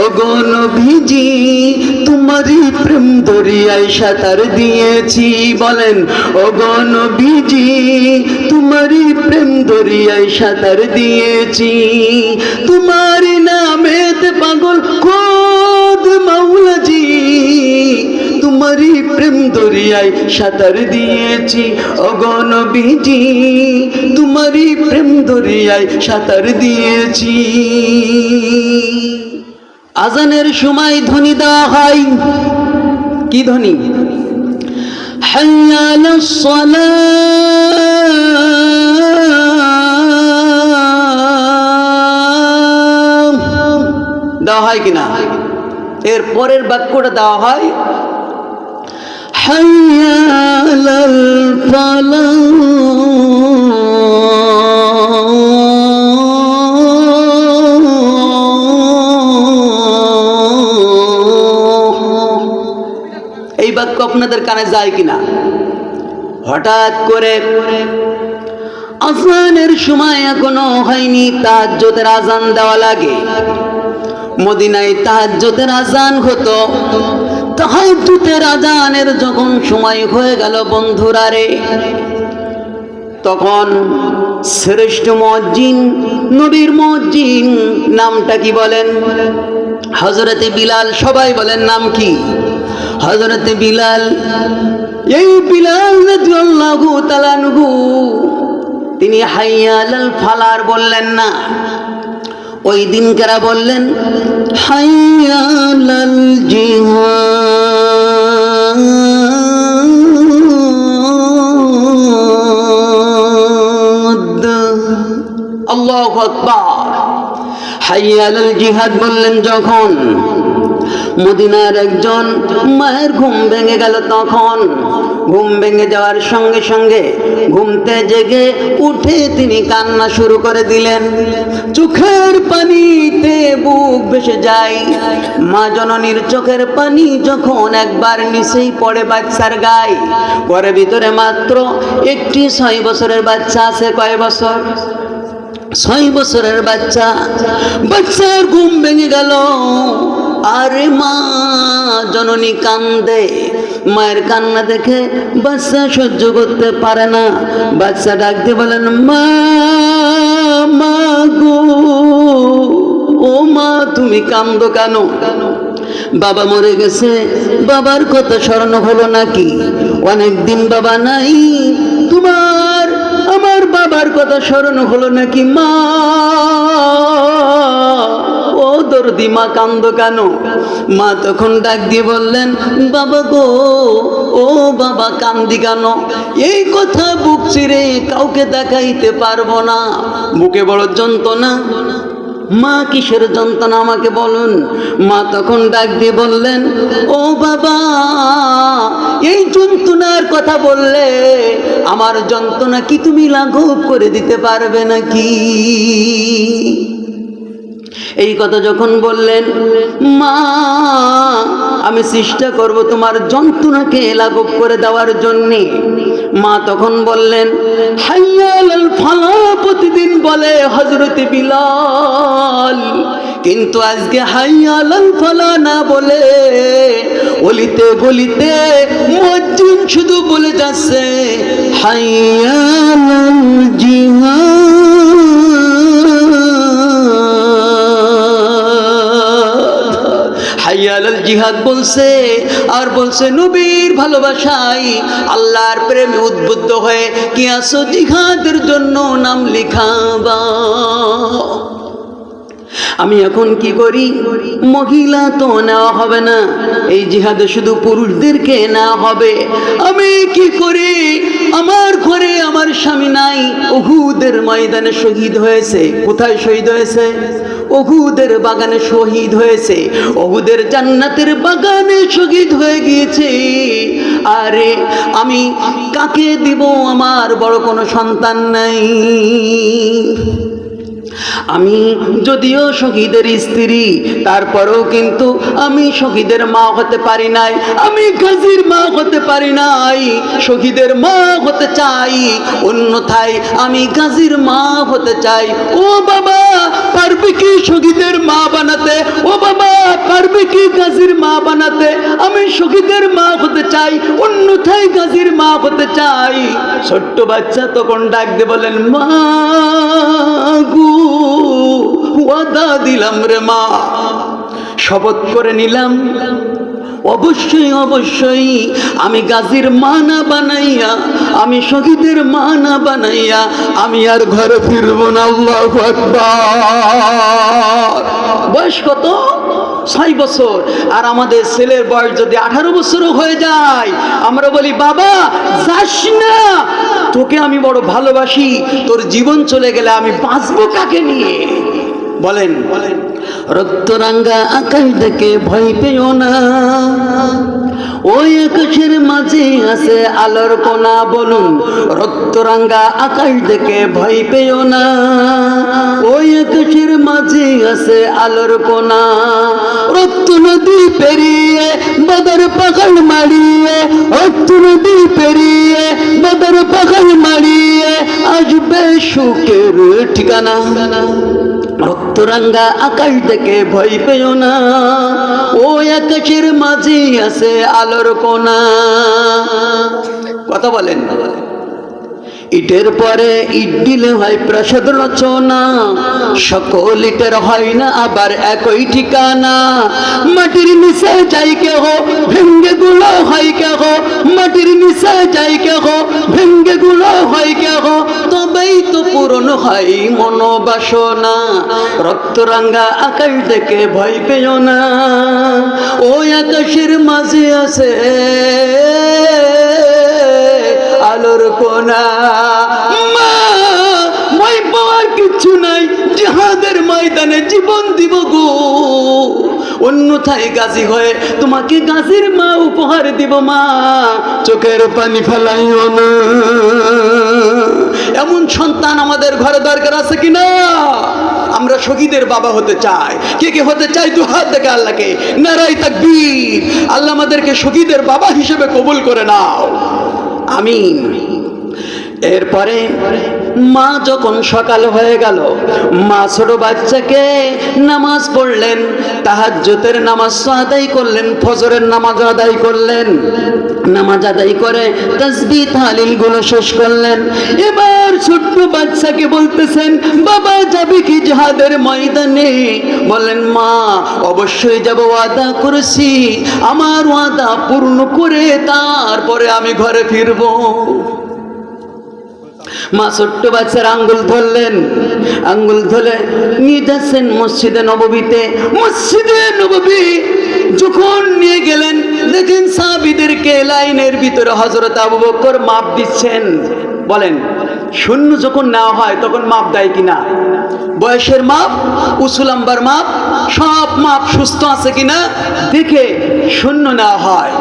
ও নবীজি, তোমারই প্রেম দরিয়ায় সাঁতার দিয়েছি। বলেন ও নবীজি, তোমারই প্রেম দরিয়ায় সাঁতার দিয়েছি। তোমারই নামেতে পাগল খোদ মাওলাজি, তোমারই প্রেম দরিয়ায় সাঁতার দিয়েছি। অগণবীজি তোমারই প্রেম দরিয়ায় সাঁতার দিয়েছি। আজানের সময় ধ্বনি দেওয়া হয়। কি ধ্বনি? দেওয়া হয় কিনা এর পরের বাক্যটা দেওয়া হয় হাইয়াল এই বাক্য আপনাদের কানে যায় কিনা? হঠাৎ করে আজানের সময় এখনও হয়নি তাহাজ্জতের আজান দেওয়া লাগে। মদিনায় তাহাজ্জতের আজান হতো। আজানের যখন সময় হয়ে গেল বন্ধুরা রে, তখন শ্রেষ্ঠ মজ্জিন নবীর মজ্জিন নামটা কি বলেন? হজরতে বিলাল সবাই বলেন নাম কি? হজরতে বিলাল, এই বিলাল তাআলা আনহু, তিনি হাইয়ালাল ফালার বললেন না। ওই দিন কারা বললেন? হাইয়ালাল জিহাদ। আল্লাহু আকবার। হাইয়ালাল জিহাদ বললেন যখন মদিনার একজন মায়ের ঘুম ভেঙে গেল তখন। ঘুম ভেঙে যাওয়ার সঙ্গে সঙ্গে ঘুমতে জেগে উঠে তিনি কান্না শুরু করে দিলেন। চোখের পানিতে বুক ভেসে যায়। মা জননীর চোখের পানি যখন একবার নিচেই পড়ে বাচ্চার গায়ে পরে ভিতরে মাত্র একটি ছয় বছরের বাচ্চা আছে কয় বছর? ছয় বছরের বাচ্চা। বাচ্চার ঘুম ভেঙে গেল। আরে মা, জননী কান্দে। মায়ের কান্না দেখে বাচ্চা সহ্য করতে পারে না। বাচ্চা ডাকতে বলেন, মা মা গো, ও মা, তুমি কান্দো কেন? বাবা মরে গেছে, বাবার কথা স্মরণ হলো নাকি? অনেক দিন বাবা নাই, তোমার, আমার বাবার কথা স্মরণ হলো নাকি, মা? ও দর্দি মা কান্দ কেন? মা তখন ডাক দিয়ে বললেন, বাবা গো, ও বাবা কান্দি কেন? এই কথা বুক চিরে কাউকে দেখাইতে পারব না। বুকে বড় যন্ত্রণা। মা কিসের যন্ত্রণা আমাকে বলুন? মা তখন ডাক দিয়ে বললেন, ও বাবা, এই যন্ত্রণার কথা বললে আমার যন্ত্রণা কি তুমি লাঘব করে দিতে পারবে নাকি? এই কথা যখন বললেন, মা, আমি চেষ্টা করব তোমার যন্ত্রণাকে লাঘব করে দেওয়ার জন্যে। মা তখন বললেন, হাইয়াল ফালা প্রতিদিন বলে হজরতে বিলাল, কিন্তু আজকে হাইয়াল ফালা না বলে অলিতে গলিতে মজ্জিন শুধু বলে যাচ্ছে, হাইয়াল জিহাদ। জিহাদ বলছে, আর বলছে, নবীর ভালোবাসাই আল্লাহর প্রেমে উদ্বুদ্ধ হয়ে কি আসো জিহাদের জন্য নাম লিখাবা? আমি এখন কি করি? মহিলা তো নেওয়া হবে না, এই জিহাদে শুধু পুরুষদেরকে নেওয়া হবে। আমি কি করি? আমার ঘরে আমার স্বামী নাই ওহুদের ময়দানে শহীদ হয়েছে। কোথায় শহীদ হয়েছে? ওহুদের বাগানে শহীদ হয়েছে, ওহুদের জান্নাতের বাগানে শহীদ হয়ে গিয়েছে। আরে, আমি কাকে দিব আমার বড় কোনো সন্তান নাই? আমি যদিও শহীদের স্ত্রী, তারপরেও কিন্তু আমি শহীদের মা হতে পারি নাই, আমি গাজীর মা হতে পারি নাই, শহীদের মা হতে চাই, অন্যথায় আমি গাজীর মা হতে চাই। ও বাবা পারবে কি শহীদের মা বানাতে? ও বাবা, পারবে কি গাজীর মা বানাতে? আমি শহীদের মা হতে চাই, অন্যথায় গাজীর মা হতে চাই। ছোট্ট বাচ্চা তখন ডাক দিয়ে বলেন, মা গু, ওয়াদা দিলাম রে মা, শপথ করে নিলাম। অবশ্যই অবশ্যই। আমি গাজীর মানা বানাইয়া, আমি শহীদের মা না বানাইয়া, আমি আর ঘরে ফিরব না, আল্লাহ বয়স কত? ছয় বছর। আর আমাদের ছেলের বয়স যদি আঠারো বছরও হয়ে যায়, আমরা বলি, বাবা, যাস না। তোকে আমি বড় ভালোবাসি। তোর জীবন চলে গেলে আমি বাঁচবো কাকে নিয়ে? বলেন বলেন। রক্তরাঙ্গা আকাশ দেখে ভয় পেও না। ওই আকাশের মাঝে আছে আলোর কোনা বলুন, রক্তরাঙ্গা আকাশ দেখে ভয় পেও না। ওই আকাশের মাঝে আছে আলোর কোনা, রক্ত নদী পেরিয়ে বদর পাখাল মারিয়ে রক্ত নদী পেরিয়ে বদর পাখাল মারিয়ে আসবে সুখের ঠিকানা। রক্তরাঙ্গা আকাশ দেখে ভয় পেও না। ও আকাশের মাঝে আছে আলোর কোনা কথা বলেন। ইটের পরে ইট দিলে হয় প্রসাদ রচনা। সকল ইটের হয় না, আবার একই ঠিকানা। মাটির নিচে যাই কেহ, ভেঙ্গে গুলো হয় কেহ। মাটির নিচে যাই কেহ, ভেঙ্গে গুলো হয় কেহ। তবেই তো পূরণ হয় মনোবাসনা। রক্তরাঙ্গা আকাশ দেখে ভয় পেও না। ওই আকাশের মাঝে আছে কোনা মা, মই পাওয়ার কিচ্ছু নাই, জিহাদের ময়দানে জীবন দিব গো। অন্যথায় গাজী হয়ে তোমাকে গাজীর মা উপহার দিব, মা। চোখের পানি ফেলাইও না। এমন সন্তান আমাদের ঘরে দরকার আছে কি না? আমরা শহীদের বাবা হতে চাই। কে কে হতে চাই? দু হাত দেখে আল্লাহকে। নারাই তাকবীর। আল্লাহ আমাদেরকে শহীদের বাবা হিসেবে কবুল করে নাও। আমিন। এরপরে মা যখন সকাল হয়ে গেল, মা ছোট বাচ্চাকে নামাজ পড়লেন, তাহাজ্জুদের নামাজ আদায় করলেন, ফজরের নামাজ আদায় করলেন। নামাজ আদায় করে তসবি তালিলগুলো শেষ করলেন। এবার ছোট্ট বাচ্চাকে বলতেছেন, বাবা, যাবে কি জাহাদের ময়দানে? বলেন মা, অবশ্যই যাব, ওয়াদা করেছি। আমার ওয়াদা পূর্ণ করে তারপরে আমি ঘরে ফিরবো। মা ছোট্ট বাচ্চার আঙ্গুল ধরলেন। আঙ্গুল ধরে নিয়ে যাচ্ছেন মসজিদে নববীতে। মসজিদে নববী যখন নিয়ে গেলেন, দেখেন সাহাবিদেরকে লাইনের ভিতরে হজরত আবু বকর মাপ দিচ্ছেন। বলেন, শূন্য যখন নেওয়া হয় তখন মাপ দেয় কিনা? বয়সের মাপ উসুলাম্বার মাপ, সব মাপ সুস্থ আছে কিনা? দেখে শূন্য নেওয়া হয়।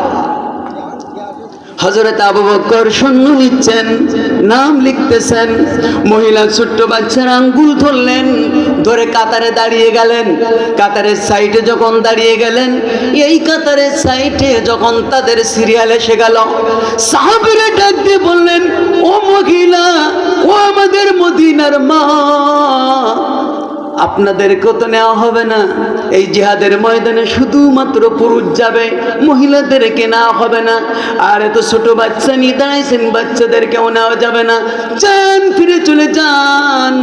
হজরত আবু বকর শূন্য নিচ্ছেন, নাম লিখতেছেন। মহিলা ছোট্ট বাচ্চার আঙ্গুল ধরলেন, ধরে কাতারে দাঁড়িয়ে গেলেন। কাতারের সাইডে যখন দাঁড়িয়ে গেলেন, এই কাতারের সাইডে যখন তাদের সিরিয়াল এসে গেল, সাহাবিরা ডাক দিয়ে বললেন, ও মহিলা, ও আমাদের মদিনার মা। আপনাদেরকেও তো নেওয়া হবে না। এই জিহাদের ময়দানে শুধুমাত্র পুরুষ যাবে, মহিলাদেরকে নেওয়া হবে না। আর এত ছোট বাচ্চা নিয়ে দাঁড়াইছেন, বাচ্চাদেরকেও নেওয়া যাবে না। যান, ফিরে চলে যান।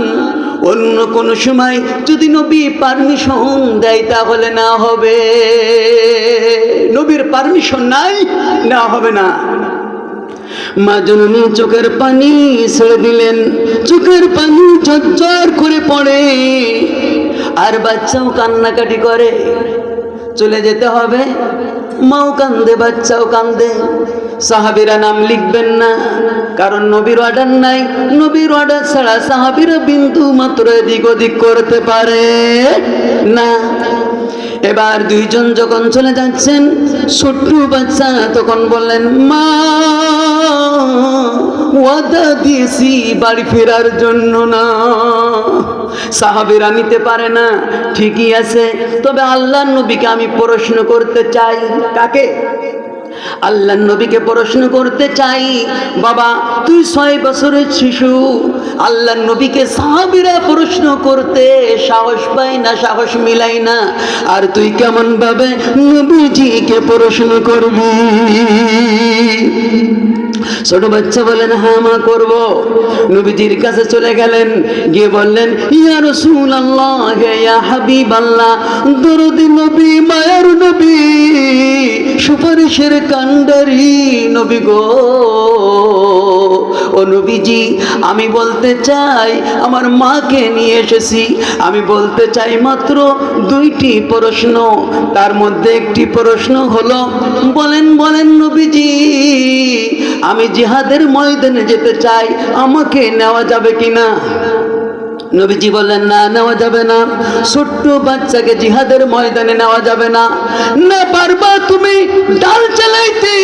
অন্য কোনো সময় যদি নবী পারমিশন দেয়, তাহলে না হবে। নবীর পারমিশন নাই না হবে না। মা জননী চোখের পানি ছেড়ে দিলেন। চোখের পানি ঝরঝর করে পড়ে। আর বাচ্চাও কান্নাকাটি করে। চলে যেতে হবে। মাও কান্দে, বাচ্চাও কান্দে। সাহাবিরা নাম লিখবেন না। কারণ নবীর অর্ডার নাই। নবীর অর্ডার ছাড়া সাহাবিরা বিন্দু মাত্র এদিক ওদিক করতে পারে না। এবার দুইজন যখন চলে যাচ্ছেন, ছোট্ট বাচ্চা তখন বললেন, মা, ওয়াদা দিয়েছি বাড়ি ফেরার জন্য না। সাহাবিরা নিতে পারে না, ঠিকই আছে, তবে আল্লাহ নবীকে আমি প্রশ্ন করতে চাই, কাকে? আল্লাহ নবীকে প্রশ্ন করতে চাই, বাবা, তুই ছয় বছরের শিশু, আল্লাহ নবীকে সাহাবিরা প্রশ্ন করতে সাহস পাই না, সাহস মিলাই না, আর তুই কেমন ভাবে নবীজিকে প্রশ্ন করবি? ছোট বাচ্চা বলেন হ্যাঁ মা, করব। নবীজির কাছে চলে গেলেন, গিয়ে বললেন, ইয়া রসুল আল্লাহ ইয়া হাবিব আল্লাহ দরদি নবী, মায়ার নবী, সুপারিশের কান্ডারি নবী গো। ও নবীজি, আমি বলতে চাই, আমার মাকে নিয়ে এসেছি। আমি বলতে চাই মাত্র দুইটি প্রশ্ন। তার মধ্যে একটি প্রশ্ন হলো, বলেন বলেন নবীজি আমি জিহাদের ময়দানে যেতে চাই আমাকে নেওয়া যাবে কিনা? নবীজি বললেন, না, নেওয়া যাবে না। ছোট্ট বাচ্চাকে জিহাদের ময়দানে নেওয়া যাবে না। না পারবা তুমি ডাল চালাইতে,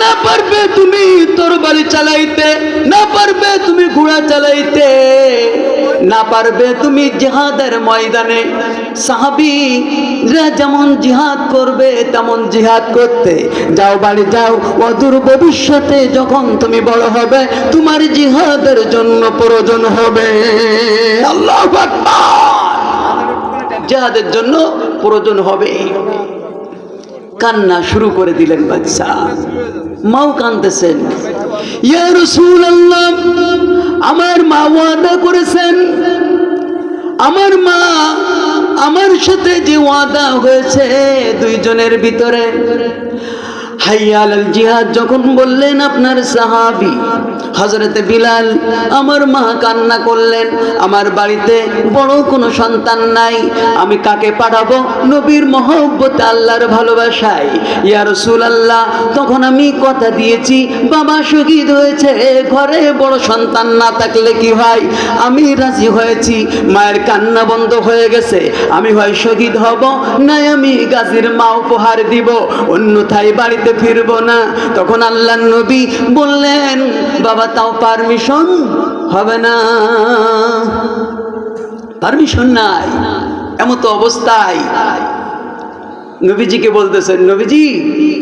না পারবে তুমি তরবারি চালাইতে, না পারবে তুমি ঘোড়া চালাইতে, না পারবে তুমি জিহাদের ময়দানে। সাহাবিরা যেমন জিহাদ করবে, তেমন জিহাদ করতে। যাও বাড়ি যাও, অদূর ভবিষ্যতে যখন তুমি বড় হবে, তোমার জিহাদের জন্য প্রয়োজন হবে। জিহাদের জন্য প্রয়োজন হবে। কান্না শুরু করে দিলেন বাচ্চা মাও কান্দতেছেন আমার মা ওয়াদা করেছেন। আমার মা আমার সাথে যে ওয়াদা হয়েছে দুইজনের ভিতরে হাইয়াল জিহাদ যখন বললেন আপনার সাহাবি হজরতে বিলাল আমার মা কান্না করলেন, আমার বাড়িতে বড় কোনো সন্তান নাই, আমি কাকে পাঠাবো? নবীর মহব্বতে আল্লাহর ভালোবাসায়। ইয়া রসুল আল্লাহ তখন আমি কথা দিয়েছি, বাবা শহীদ হয়েছে, ঘরে বড় সন্তান না থাকলে কি হয়? আমি রাজি হয়েছি, মায়ের কান্না বন্ধ হয়ে গেছে, আমি হয় শহীদ হব, নাই আমি গাজীর মা উপহার দিব, অন্যথায় বাড়িতে ফিরব না। তখন আল্লাহ নবী বললেন, বাবা, তাও পারমিশন হবে না। পারমিশন নাই। এমন তো অবস্থায় নবীজিকে বলতেছেন, নবীজি,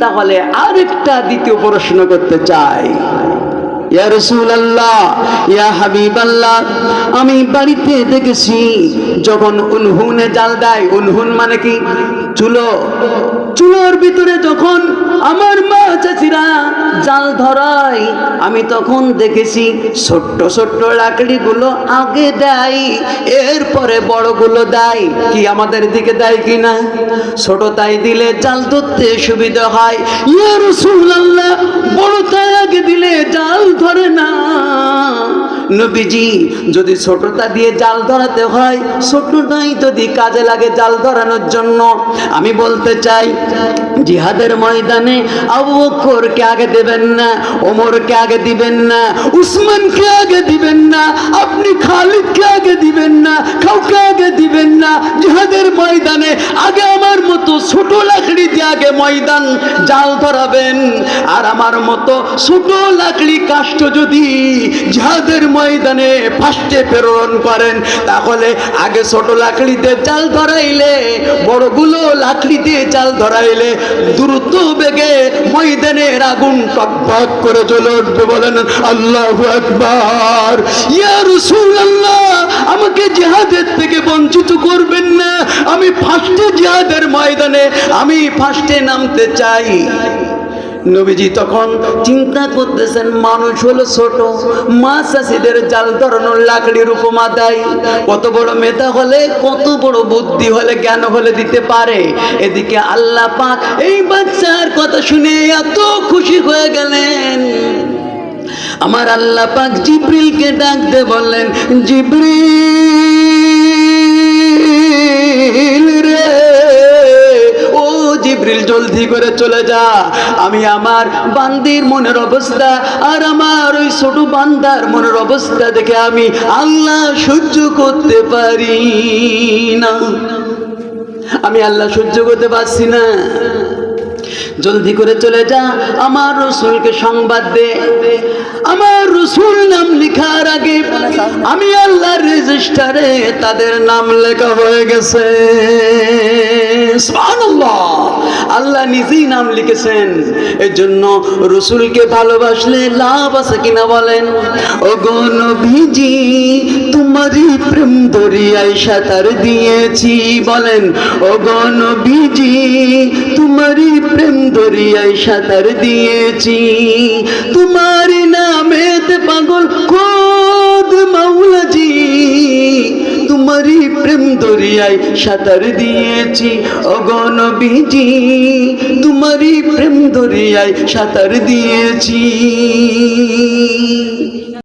তাহলে আরেকটা দ্বিতীয় প্রশ্ন করতে চাই। ইয়া রাসূলুল্লাহ, ইয়া হাবিবাল্লাহ, আমি বাড়িতে দেখেছি যখন উনহুনে জাল দেয়, উনহুন মানে কি? চুলো। চুলোর ভিতরে যখন আমার মা চাচিরা জাল ধরায়, আমি তখন দেখেছি ছোট্ট ছোট্ট লাকড়িগুলো আগে দেয়, এরপরে বড়গুলো দেয়। কি আমাদের দিকে দেয় কি না? ছোট তাই দিলে জাল ধরতে সুবিধা হয়। ইয়া রাসূলুল্লাহ, বড় তাই আগে দিলে জাল ধরে না। নবীজি, যদি ছোটটা দিয়ে জাল ধরাতে হয় ছোটটাই যদি কাজে লাগে জাল ধরানোর জন্য। আমি বলতে চাই জিহাদের ময়দানে আবু বকরকে আগে দেবেন না, ওমরকে আগে দিবেন না, উসমানকে আগে দিবেন না, আপনি খালিদকে আগে দিবেন না, কাউকে আগে দিবেন না। জিহাদের ময়দানে আগে আমার মতো ছোট লাকড়ি দিয়ে আগে ময়দান জাল ধরাবেন। আর আমার মতো ছোট লাকড়ি কাষ্ট যদি জিহাদের ময়দানে ফার্স্টে প্রেরণ করেন, তাহলে আগে ছোট লাকড়ি দিয়ে জাল ধরাইলে, বড়গুলো লাকড়ি দিয়ে জাল ধরাইলে দ্রুত বেগে ময়দানের আগুন টকবক করে চলে উঠবে বলেন, আল্লাহ একবার ইয়া রাসূলুল্লাহ, আমাকে জেহাদের থেকে বঞ্চিত করবেন না। আমি ফার্স্টে জেহাদের ময়দানে, আমি ফার্স্টে নামতে চাই। নবীজি তখন চিন্তা করতেছেন, মানুষ হলো ছোট মাছ চাষিদের জাল ধরানোর লাকড়ির উপমা দেয়। কত বড় মেধা হলে, কত বড় বুদ্ধি হলে, জ্ঞান হলে দিতে পারে। এদিকে আল্লাহ পাক এই বাচ্চার কথা শুনে এত খুশি হয়ে গেলেন। আমার আল্লাহ পাক জিব্রিলকে ডাকতে বললেন, জিব্রিল! ও জিব্রিল জলদি করে চলে যা। আমি আমার বান্দির মনের অবস্থা আর আমার ওই ছোট বান্দার মনের অবস্থা দেখে আমি আল্লাহ সহ্য করতে পারি না। আমি আল্লাহ সহ্য করতে পারছি না। জলদি করে চলে যা। আমার রসুলকে সংবাদ দে। আমার রসুল নাম লেখার আগে আমি আল্লাহ রেজিস্টারে তাদের নাম লেখা হয়ে গেছে। আল্লাহ নিজেই নাম লিখেছেন। এর জন্য রসুলকে ভালোবাসলে লাভ আছে কিনা বলেন? ও গণভিজি তোমারই প্রেম দরিয়ায় সাঁতার দিয়েছি। বলেন ও গণভিজি তোমারই প্রেম দরিয়ায় সাঁতার দিয়েছি। তোমারই নামেতে পাগল খোদ মাওলাজি, তোমারই প্রেম দরিয়ায় সাঁতার দিয়েছি। অগণ বিজি তোমারই প্রেম দরিয়ায় সাঁতার দিয়েছি।